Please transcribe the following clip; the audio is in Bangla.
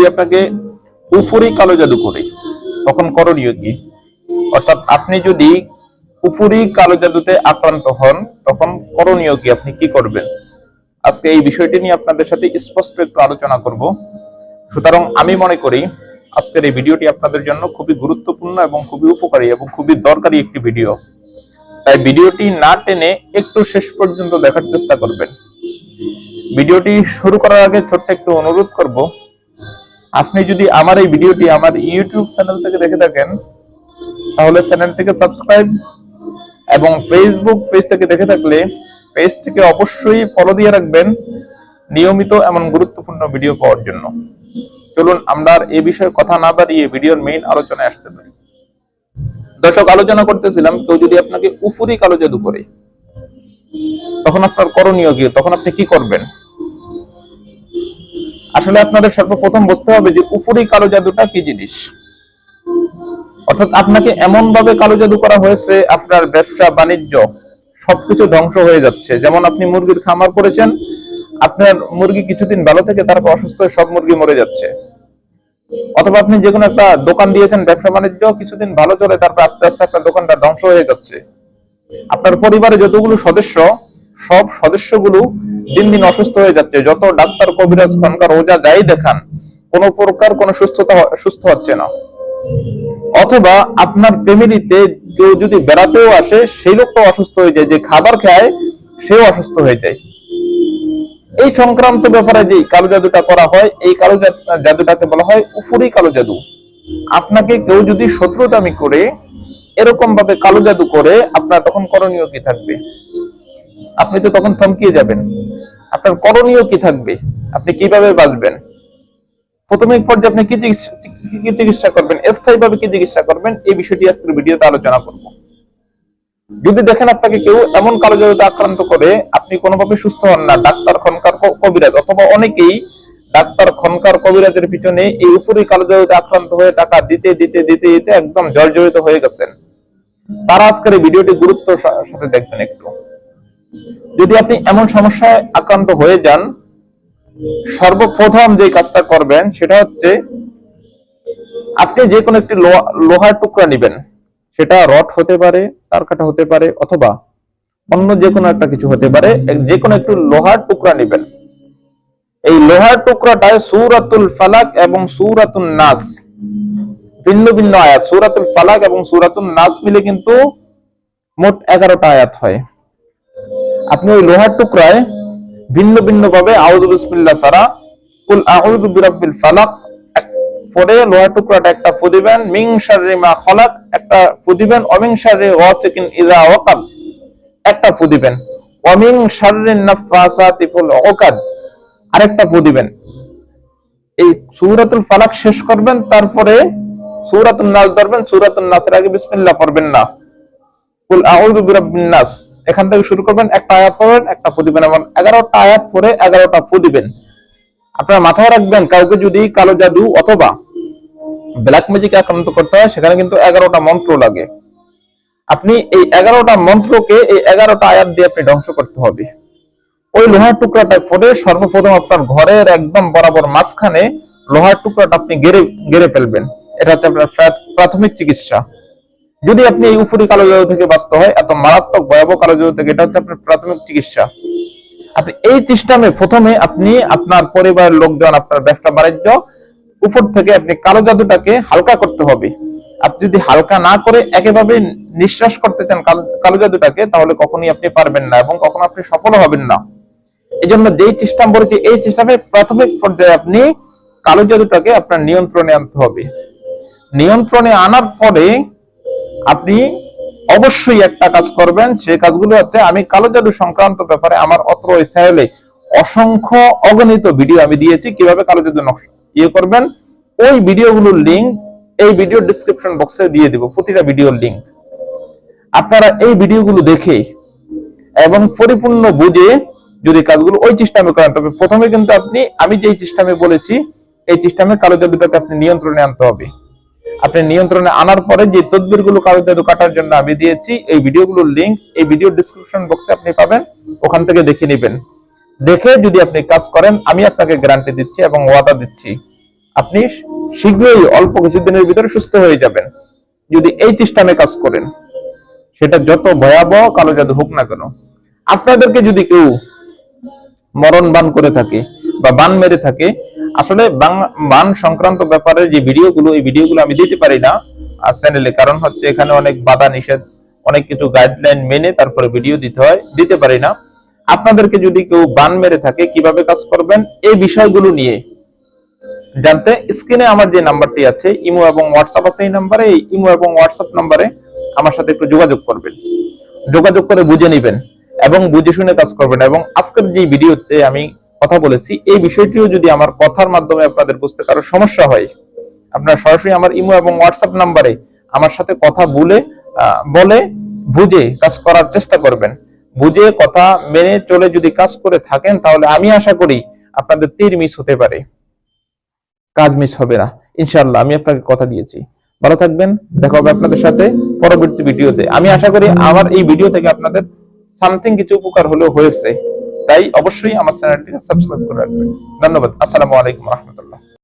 যদি আপনাকে উপরি কালো জাদু করে, তখন করণীয় কি? অর্থাৎ আপনি যদি উপরি কালো জাদুতে আক্রান্ত হন, তখন করণীয় কি? আপনি কি করবেন? আজকে এই বিষয়টি নিয়ে আপনাদের সাথে স্পষ্ট একটু আলোচনা করব। সুতরাং আমি মনে করি আজকের এই ভিডিওটি আপনাদের জন্য খুবই গুরুত্বপূর্ণ এবং খুবই উপকারী এবং খুবই দরকারি একটি ভিডিও। তাই ভিডিওটি না টেনে একটু শেষ পর্যন্ত দেখার চেষ্টা করবেন। ভিডিওটি শুরু করার আগে ছোট্ট একটু অনুরোধ করব আপনি যদি আমার এই ভিডিওটি আমার ইউটিউব চ্যানেল থেকে দেখে থাকেন, তাহলে চ্যানেলটিকে সাবস্ক্রাইব এবং ফেসবুক পেজ থেকে দেখে থাকলে পেজটিকে অবশ্যই ফলো দিয়ে রাখবেন নিয়মিত এমন গুরুত্বপূর্ণ ভিডিও পাওয়ার জন্য। চলুন, আমরা এ বিষয়ে কথা না বাড়িয়ে ভিডিওর মেইন আলোচনায় আসতে পারি। দর্শক, আলোচনা করতেছিলাম, কেউ যদি আপনাকে উপরি কালো জাদু করে, তখন আপনার করণীয় কি? তখন আপনি কি করবেন? আসলে আপনাদের সর্বপ্রথম বুঝতে হবে যে উপরি কালো জাদুটা কি জিনিস? অর্থাৎ আপনাকে এমন ভাবে কালো জাদু করা হয়েছে, আপনার ব্যবসা, বাণিজ্য, সবকিছু ধ্বংস হয়ে যাচ্ছে। যেমন আপনি মুরগির খামার করেছেন, আপনার মুরগি কিছুদিন ভালো থেকে তারপর অসুস্থ সব মুরগি মরে যাচ্ছে। অথবা আপনি যে কোনো একটা দোকান দিয়েছেন, ব্যবসা, বাণিজ্য, কিছুদিন ভালো চলে, তারপর আস্তে আস্তে আপনার দোকানটা ধ্বংস হয়ে যাচ্ছে। আপনার পরিবারে যতগুলো সদস্য, সব সদস্যগুলো দিন দিন অসুস্থ হয়ে যাচ্ছে। যত ডাক্তার, কবিরাজ, খনকার, ওজা যাই দেখান, কোনো প্রকার কোনো সুস্থতা সুস্থ হচ্ছে না। অথবা আপনার ফ্যামিলিতে কেউ যদি বেড়াতেও আসে, সেই লোকটাও অসুস্থ হয়ে যায়, যে খাবার খায়, সেও অসুস্থ হয়ে যায়। এই সংক্রান্ত ব্যাপারে যে কালো জাদুটা করা হয়, এই কালো জাদুটাকে বলা হয় উপরি কালো জাদু। আপনাকে কেউ যদি শত্রুতামি করে এরকম ভাবে কালো জাদু করে, আপনার তখন করণীয় কি থাকবে? আপনি তো তখন থমকিয়ে যাবেন। আপনার করণীয় কি থাকবে? আপনি কীভাবে বাঁচবেন? প্রাথমিক পর্যায়ে আপনি কি কি চিকিৎসা করবেন? স্থায়ীভাবে কি চিকিৎসা করবেন? এই বিষয়টি আজকের ভিডিওতে আলোচনা করব। যদি দেখেন আপনাকে কেউ এমন কালো জাদুতে আক্রান্ত করে, আপনি কোনোভাবে সুস্থ হন না, ডাক্তার খনকার কবিরাজ অথবা অনেকেই ডাক্তার খনকার কবিরাজের পিছনে এই উপরি কালো জাদুতে আক্রান্ত হয়ে টাকা দিতে দিতে দিতে দিতে একদম জর্জরিত হয়ে গেছেন। তারা আজকের এই ভিডিওটি গুরুত্ব সাথে দেখবেন একটু। যদি আপনি এমন সমস্যায় আক্রান্ত হয়ে যান, সর্বপ্রথম যে কাজটা করবেন সেটা হচ্ছে আপনি যে কোনো একটি লোহার টুকরা নেবেন। সেটা রড হতে পারে তার কাটা হতে পারে, অথবা অন্য যে কোনো একটা কিছু হতে পারে। যে কোনো একটু লোহার টুকরা নেবেন। এই লোহার টুকরাটায় সূরাতুল ফালাক এবং সূরাতুন নাস, ভিন্ন ভিন্ন আয়াত, সূরাতুল ফালাক এবং সূরাতুন নাস মিলে কিন্তু মোট এগারোটা আয়াত হয়। আপনি ওই লোহার টুকরায় ভিন্ন ভিন্ন ভাবে আউযু বিসমিল্লাহ সারা কুল আউযু বিরাব্বিল ফালাক পরে লোহার টুকরাটা একটা ফু দিবেন মিং শাররি মা খলাক, একটা ফু দিবেন অমিং শাররি গাসিকিন ইযা ওয়াকাব একটা ফু দিবেন অমিং শাররি নাফাসাতি ফিল উকাদ আরেকটা ফু দিবেন এই সূরাতুল ফালাক শেষ করবেন, তারপরে সূরাতুন নাস ধরবেন, সূরাতুন নাসের আগে বিসমিল্লাহ পড়বেন না। কুল আউযু বিরাব্বিন নাস। এখান থেকে শুরু করবেন একটা আয়াত পড়বেন, একটা ফু দিবেন এবং এগারোটা আয়াত পরে এগারোটা ফু দিবেন। আপনারা মাথায় রাখবেন, কাউকে যদি কালো জাদু অথবা ব্ল্যাক ম্যাজিক আক্রান্ত করতে হয়, সেখানে কিন্তু এগারোটা মন্ত্র লাগে। আপনি এই এগারোটা মন্ত্রকে এই এগারোটা আয়াত দিয়ে আপনি ধ্বংস করতে হবে। ওই লোহার টুকরাটা পরে সর্বপ্রথম আপনার ঘরের একদম বরাবর মাঝখানে লোহার টুকরাটা আপনি গেড়ে গেড়ে ফেলবেন। এটা হচ্ছে আপনার প্রাথমিক চিকিৎসা। যদি আপনি এই উপরি কালো জাদু থেকে বাঁচতে হয়, এত মারাত্মক ভয়াবহ কালো জাদু থেকে, এটা হচ্ছে আপনার প্রাথমিক চিকিৎসা। আপনি এই সিস্টেমে প্রথমে আপনি আপনার পরিবারের লোকজন, আপনার ব্যবসা বাণিজ্য, উপর থেকে আপনি কালো জাদুটাকে হালকা করতে হবে। আপনি যদি হালকা না করে একেবারে নিঃশ্বাস করতে চান কালো জাদুটাকে, তাহলে কখনোই আপনি পারবেন না এবং কখনো আপনি সফল হবেন না। এই জন্য যেই সিস্টেম বলেছি, এই সিস্টেমে প্রাথমিক পর্যায়ে আপনি কালো জাদুটাকে আপনার নিয়ন্ত্রণে আনতে হবে। নিয়ন্ত্রণে আনার পরে আপনি অবশ্যই একটা কাজ করবেন সেই কাজগুলো হচ্ছে, আমি কালো জাদু সংক্রান্ত ব্যাপারে আমার অত্র চ্যানেলে অসংখ্য অগণিত ভিডিও আমি দিয়েছি, কীভাবে কালো জাদু নকশা ইয়ে করবেন, ওই ভিডিওগুলোর লিংক এই ভিডিও ডিসক্রিপশন বক্সে দিয়ে দিব, প্রতিটা ভিডিওর লিংক আপনারা এই ভিডিওগুলো দেখে এবং পরিপূর্ণ বুঝে যদি কাজগুলো ওই সিস্টেমে করেন, তবে প্রথমে কিন্তু আপনি, আমি যেই সিস্টেমে বলেছি, এই সিস্টেমে কালো জাদুটাকে আপনি নিয়ন্ত্রণে আনতে হবে। আপনি নিয়ন্ত্রণে আনার পরে যে তদবিরগুলো জাদু কাটার জন্য আমি দিয়েছি, এই ভিডিওগুলোর লিংক এই ভিডিও ডিসক্রিপশন বক্সে আপনি পাবেন, ওখান থেকে দেখে নেবেন। দেখে যদি আপনি কাজ করেন, আমি আপনাকে গ্যারান্টি দিচ্ছি এবং ওয়াদা দিচ্ছি। আপনি শীঘ্রই অল্প কিছুদিনের ভিতরে সুস্থ হয়ে যাবেন। যদি এই সিস্টেমে কাজ করেন, সেটা যত ভয়াবহ কালো জাদু হোক না কেন, আপনাদেরকে যদি কেউ মরণ বান করে থাকে বা বান মেরে থাকে আসলে বান সংক্রান্ত ব্যাপারে যে ভিডিওগুলো, এই ভিডিওগুলো আমি দিতে পারি না আর চ্যানেলে কারণ হচ্ছে এখানে অনেক বাধা নিষেধ অনেক কিছু গাইডলাইন মেনে তারপরে ভিডিও দিতে হয়, দিতে পারি না। আপনাদেরকে যদি কেউ বান মেরে থাকে, কীভাবে কাজ করবেন, এই বিষয়গুলো নিয়ে জানতে স্ক্রিনে আমার যে নাম্বারটি আছে, ইমো এবং হোয়াটসঅ্যাপ আছে এই নাম্বারে। এই ইমো এবং হোয়াটসঅ্যাপ নাম্বারে আমার সাথে একটু যোগাযোগ করবেন। যোগাযোগ করে বুঝে নেবেন এবং বুঝে শুনে কাজ করবেন। এবং আজকের যে ভিডিওতে আমি কথা বলেছি, এই বিষয়টিও যদি আমার কথার মাধ্যমে আপনাদের বুঝতে কারও সমস্যা হয়, আপনারা সরাসরি আমার ইমো এবং হোয়াটসঅ্যাপ নাম্বারে আমার সাথে কথা বলে বলে, বুঝে কাজ করার চেষ্টা করবেন। বুঝে কথা মেনে চলে যদি কাজ করে থাকেন, তাহলে আমি আশা করি আপনাদের তীর মিস হতে পারে। কাজ মিস হবে না। ইনশাআল্লাহ, আমি আপনাকে কথা দিয়েছি। ভালো থাকবেন, দেখা হবে আপনাদের সাথে পরবর্তী ভিডিওতে। আমি আশা করি আমার এই ভিডিও থেকে আপনাদের সামথিং কিছু উপকার হলেও হয়েছে। তাই অবশ্যই আমার চ্যানেলটিকে সাবস্ক্রাইব করে রাখবেন। ধন্যবাদ। আসসালামু আলাইকুম রহমতুল্লাহ।